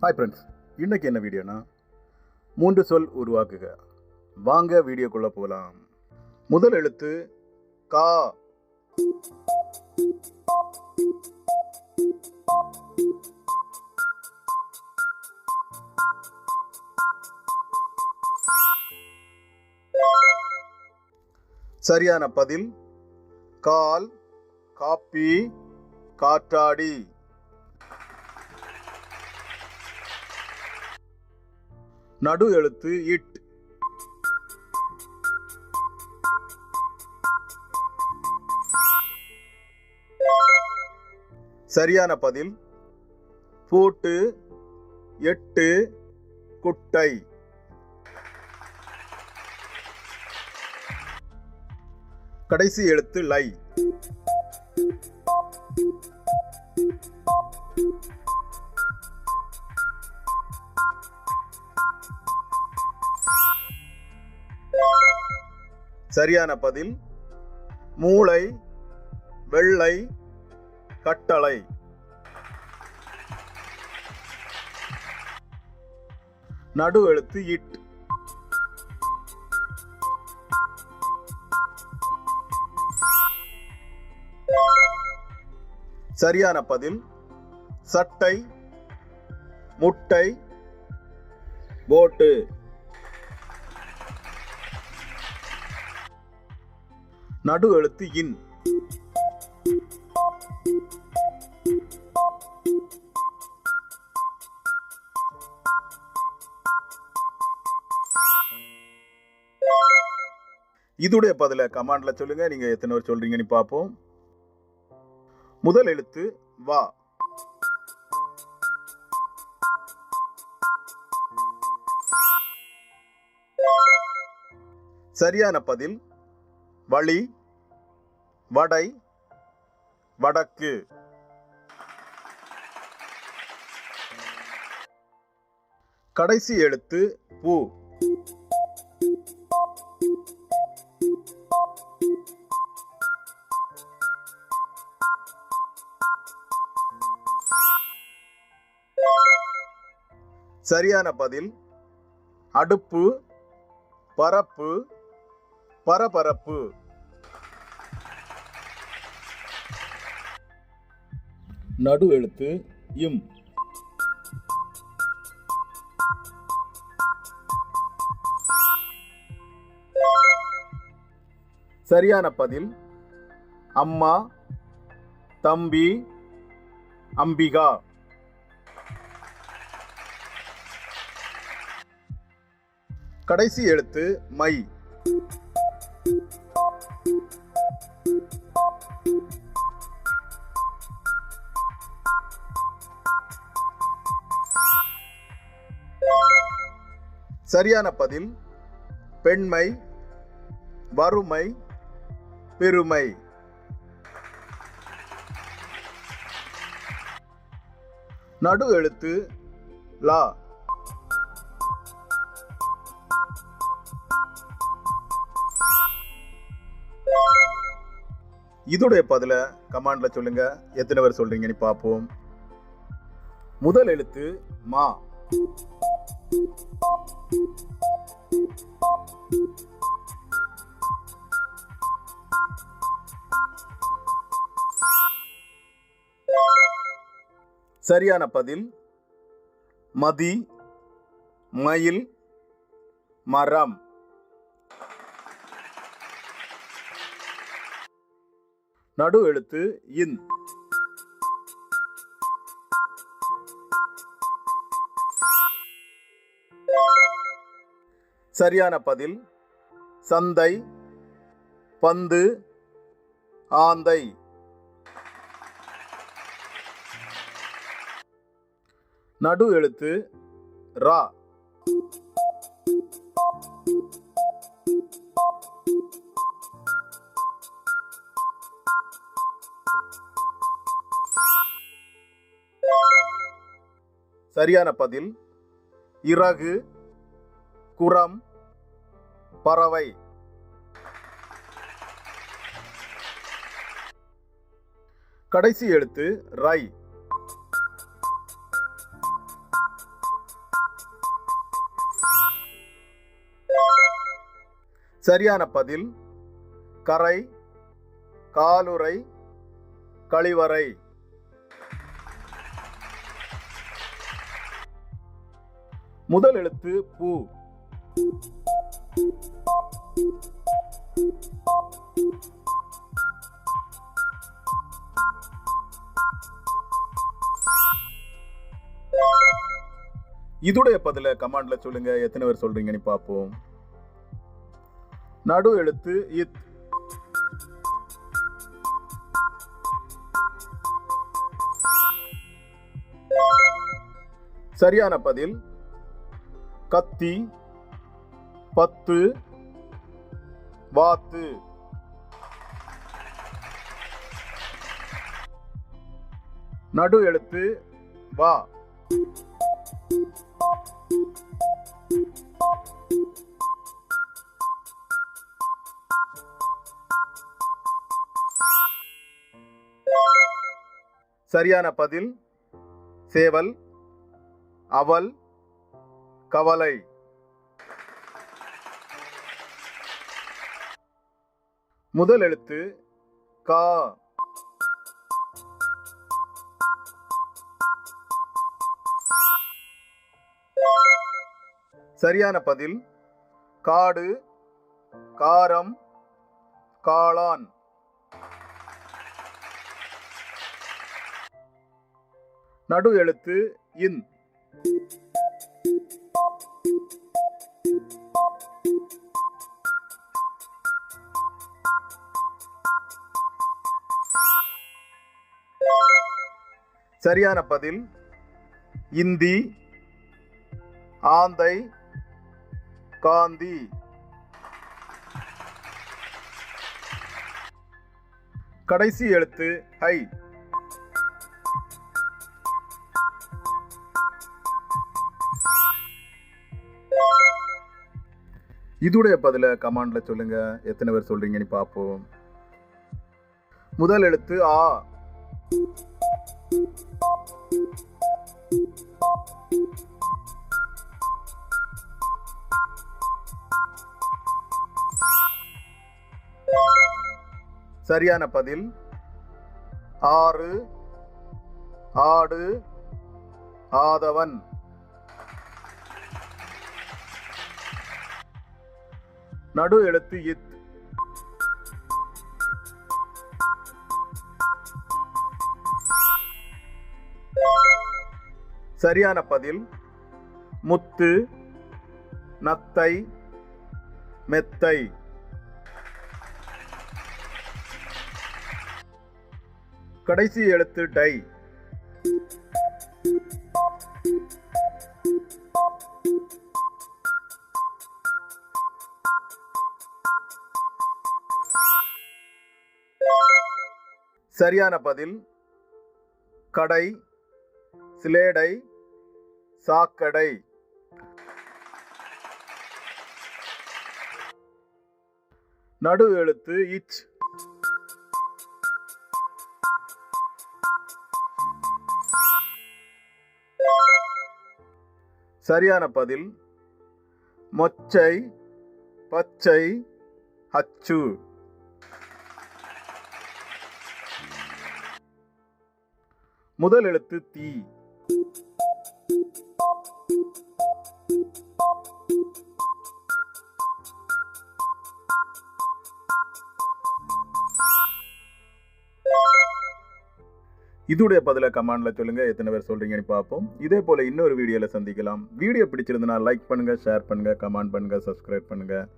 Hi friends இன்னைக்கு என்ன வீடியோனா? மூன்று சொல் உருவாக்குக. வாங்க வீடியோக்குள்ளே போகலாம் முதல் எழுத்து கா. சரியான பதில் கால் காப்பி காற்றாடி. நடு எழுத்து இட். சரியான பதில். பூட்டு எட்டு குட்டை. கடைசி எழுத்து லை. சரியான பதில் மூளை வெள்ளை கட்டளை. நடு எழுத்து இட். சரியான பதில் சட்டை முட்டை போட்டு. நடு எழுத்து இன். இதுடைய பதில கமாண்ட்ல சொல்லுங்க நீங்க எத்தனை பேர் சொல்றீங்கன்னு பார்ப்போம். முதல் எழுத்து வா. சரியான பதில் வழி வடை வடக்கு. கடைசி எழுத்து பூ. சரியான பதில் அடுப்பு பரப்பு பரபரப்பு. நடு எழுத்து இம். சரியான பதில் அம்மா தம்பி அம்பிகா. கடைசி எழுத்து மை. சரியான பதில் பெண்மை வறுமை பெருமை. நடு எழுத்து லா. இதுடைய பதில கமாண்ட்ல சொல்லுங்க. எத்தனை பேர் சொல்றீங்கன்னு பார்ப்போம். முதல் எழுத்து மா. சரியான பதில். மதி மயில் மரம். நடு எழுத்து இன். சரியான பதில் சந்தை பந்து ஆந்தை. நடு எழுத்து ரா. சரியான பதில் இறகு குரம் பறவை. கடைசி எழுத்து ரை. சரியான பதில் கரை காலுறை கழிவறை. முதல் எழுத்து பூ. இதுடைய பதில கமாண்ட்ல சொல்லுங்க. எத்தனை பேர் சொல்றீங்கன்னு பார்ப்போம். நடு எழுத்து இத். சரியான பதில் கத்தி பத்து வாத்து. நடு எழுத்து வா. சரியான பதில் சேவல் அவல் கவலை. முதல் எழுத்து கா. சரியான பதில் காடு காரம் காளான். நடு எழுத்து இன். சரியான பதில் இந்தி ஆந்தை காந்தி. கடைசி எழுத்து ஹை இதுடைய பதில கமாண்ட்ல சொல்லுங்க. எத்தனை பேர் சொல்றீங்கன்னு பார்ப்போம். முதல் எழுத்து ஆ. சரியான பதில். ஆறு. ஆடு. ஆதவன். நடு எழுத்து இத். சரியான பதில் முத்து நத்தை மெத்தை. கடைசி எழுத்து டை. சரியான பதில். கடை சிலேடை சாக்கடை. நடு எழுத்து இச். சரியான பதில். மொச்சை பச்சை அச்சு. முதல் எழுத்து தீ. இதோடைய பதில கமெண்ட்ல சொல்லுங்க எத்தனை பேர் சொல்றீங்கன்னு பார்ப்போம். இதே போல இன்னொரு வீடியோல சந்திக்கலாம். வீடியோ பிடிச்சிருந்தனா லைக் பண்ணுங்க ஷேர் பண்ணுங்க கமெண்ட் பண்ணுங்க சப்ஸ்கிரைப் பண்ணுங்க.